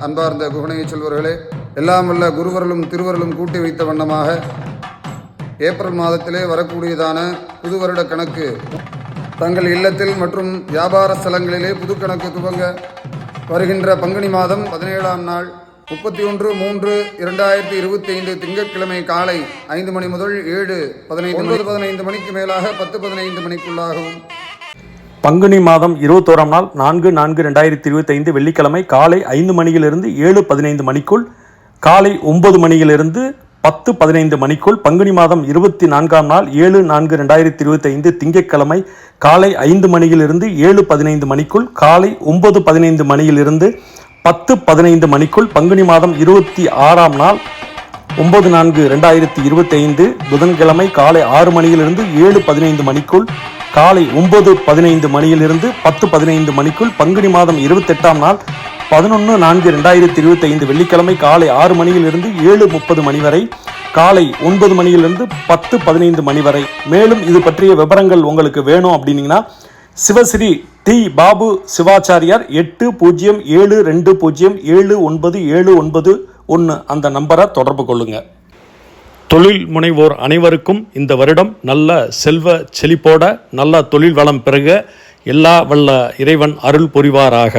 அன்பார்ந்த குகணைய செல்வர்களே எல்லாம் வல்ல குருவர்களும் திருவர்களும் கூட்டி வைத்த வண்ணமாக ஏப்ரல் மாதத்திலே வரக்கூடியதான புது வருட கணக்கு. தங்கள் இல்லத்தில் மற்றும் வியாபார ஸ்தலங்களிலே புது கணக்கு துவங்க வருகின்ற பங்குனி மாதம் பதினேழாம் நாள் முப்பத்தி ஒன்று மூன்று இரண்டாயிரத்தி இருபத்தி ஐந்து திங்கட்கிழமை காலை ஐந்து மணி முதல் ஏழு பதினைந்து பதினைந்து மணிக்கு மேலாக பத்து பதினைந்து மணிக்குள்ளாகவும் பங்குனி மாதம் இருபத்தோராம் நாள் நான்கு நான்கு ரெண்டாயிரத்தி இருபத்தைந்து வெள்ளிக்கிழமை காலை ஐந்து மணியிலிருந்து ஏழு பதினைந்து மணிக்குள் காலை ஒன்பது மணியிலிருந்து பத்து பதினைந்து மணிக்குள் பங்குனி மாதம் இருபத்தி நான்காம் நாள் ஏழு நான்கு ரெண்டாயிரத்தி இருபத்தைந்து திங்கட்கிழமை காலை ஐந்து மணியிலிருந்து ஏழு பதினைந்து மணிக்குள் காலை ஒன்பது பதினைந்து மணியிலிருந்து பத்து பதினைந்து மணிக்குள் பங்குனி மாதம் இருபத்தி ஆறாம் நாள் ஒன்பது நான்கு ரெண்டாயிரத்தி இருபத்தி ஐந்து புதன்கிழமை காலை ஆறு மணியிலிருந்து ஏழு பதினைந்து மணிக்குள் காலை ஒன்பது பதினைந்து மணியிலிருந்து பத்து பதினைந்து மணிக்குள் பங்குனி மாதம் இருபத்தெட்டாம் நாள் பதினொன்று நான்கு ரெண்டாயிரத்தி இருபத்தி ஐந்து வெள்ளிக்கிழமை காலை ஆறு மணியிலிருந்து ஏழு முப்பது மணி வரை காலை ஒன்பது மணியிலிருந்து பத்து பதினைந்து மணி வரை. மேலும் இது பற்றிய விவரங்கள் உங்களுக்கு வேணும் அப்படின்னீங்கன்னா சிவஸ்ரீ டி பாபு சிவாச்சாரியார் எட்டு பூஜ்ஜியம் ஏழு ரெண்டு பூஜ்ஜியம் ஏழு ஒன்பது ஏழு ஒன்பது ஒன்று அந்த நம்பரை தொடர்பு கொள்ளுங்கள் தொழில் முனைவோர் அனைவருக்கும் இந்த வருடம் நல்ல செல்வ செழிப்போட நல்ல தொழில் வளம் பெருக எல்லா வல்ல இறைவன் அருள் புரிவாராக.